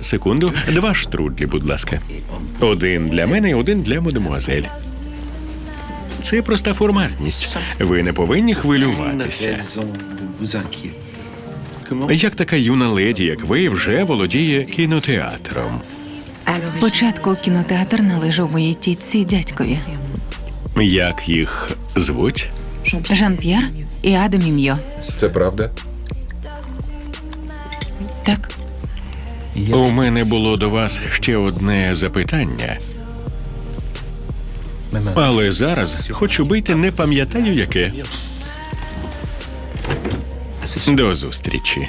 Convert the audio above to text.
Секунду, два штрудлі, будь ласка. Один для мене і один для мадемуазель. Це проста формальність. Ви не повинні хвилюватися. Як така юна леді, як ви, вже володіє кінотеатром. Спочатку кінотеатр належав моїй тітці і дядькові Як їх звуть? Жан-П'єр і Адам Ім'йо. Це правда? Так, У мене було до вас ще одне запитання. Але зараз, хочу бити, не пам'ятаю яке. До зустрічі.